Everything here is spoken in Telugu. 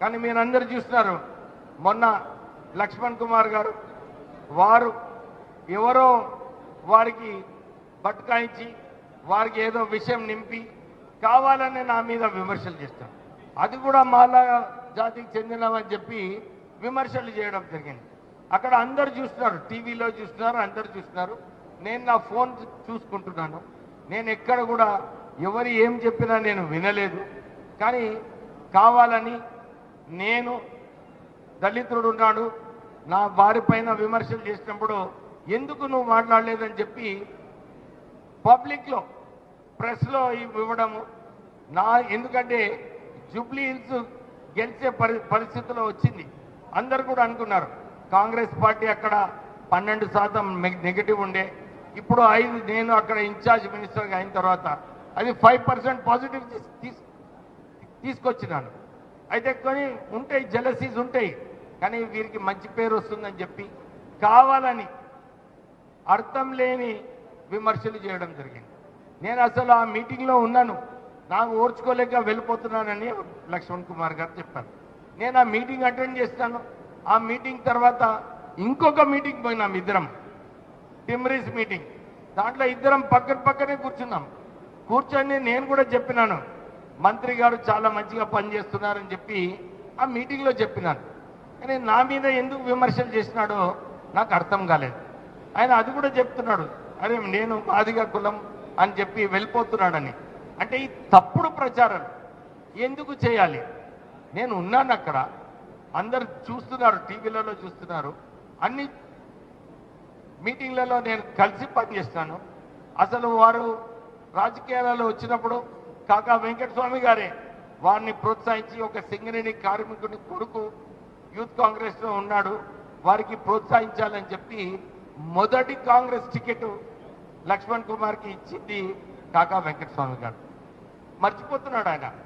కానీ మీరందరూ చూస్తున్నారు. మొన్న లక్ష్మణ్ కుమార్ గారు వారు ఎవరో వారికి బట్కాయించి వారికి ఏదో విషయం నింపి కావాలని నా మీద విమర్శలు చేస్తారు. అది కూడా మాలా జాతికి చెందినవని చెప్పి విమర్శలు చేయడం జరిగింది. అక్కడ అందరు చూస్తున్నారు టీవీలో చూస్తున్నారు అందరు చూస్తున్నారు. నేను నా ఫోన్ చూసుకుంటున్నాను. నేను ఎక్కడ కూడా ఎవరు ఏం చెప్పినా నేను వినలేదు. కానీ కావాలని నేను దళితుడు ఉన్నాడు నా వారి పైన విమర్శలు చేసినప్పుడు ఎందుకు నువ్వు మాట్లాడలేదని చెప్పి పబ్లిక్లో ప్రెస్లో ఇవ్వడము. నా ఎందుకంటే జూబ్లీ హిల్స్ గెలిచే పరి పరిస్థితిలో వచ్చింది. అందరు కూడా అనుకున్నారు కాంగ్రెస్ పార్టీ అక్కడ పన్నెండు శాతం నెగిటివ్ ఉండే. ఇప్పుడు ఐదు నేను అక్కడ ఇన్ఛార్జ్ మినిస్టర్గా అయిన తర్వాత అది ఫైవ్ పర్సెంట్ పాజిటివ్ తీసు తీసుకొచ్చినాను. అయితే కొన్ని ఉంటాయి జలసీస్ ఉంటాయి. కానీ వీరికి మంచి పేరు వస్తుందని చెప్పి కావాలని అర్థం లేని విమర్శలు చేయడం జరిగింది. నేను అసలు ఆ మీటింగ్లో ఉన్నాను. నాకు ఓర్చుకోలేక వెళ్ళిపోతున్నానని లక్ష్మణ్ కుమార్ గారు చెప్పారు. నేను ఆ మీటింగ్ అటెండ్ చేస్తాను. ఆ మీటింగ్ తర్వాత ఇంకొక మీటింగ్ పోయినాం ఇద్దరం. టిమ్రీస్ మీటింగ్. దాంట్లో ఇద్దరం పక్కన పక్కనే కూర్చున్నాం. కూర్చొని నేను కూడా చెప్పినాను. మంత్రి గారు చాలా మంచిగా పనిచేస్తున్నారని చెప్పి ఆ మీటింగ్లో చెప్పినాను కానీ నా మీద ఎందుకు విమర్శలు చేసినాడో నాకు అర్థం కాలేదు. ఆయన అది కూడా చెప్తున్నాడు అరే నేను మాదిగా కులం అని చెప్పి వెళ్ళిపోతున్నాడని. అంటే ఈ తప్పుడు ప్రచారం ఎందుకు చేయాలి? నేను ఉన్నాను అక్కడ అందరు చూస్తున్నారు టీవీలలో చూస్తున్నారు. అన్ని మీటింగ్లలో నేను కలిసి పనిచేస్తాను అసలు వారు రాజకీయాలలో వచ్చినప్పుడు కాకా వెంకటస్వామి గారే వారిని ప్రోత్సహించి ఒక సింగరేణి కార్మికుని కొడుకు యూత్ కాంగ్రెస్లో ఉన్నాడు. వారికి ప్రోత్సహించాలని చెప్పి మొదటి కాంగ్రెస్ టికెట్ లక్ష్మణ్ కుమార్కి ఇచ్చింది కాకా వెంకటస్వామి గారు. మర్చిపోతున్నాడు ఆయన.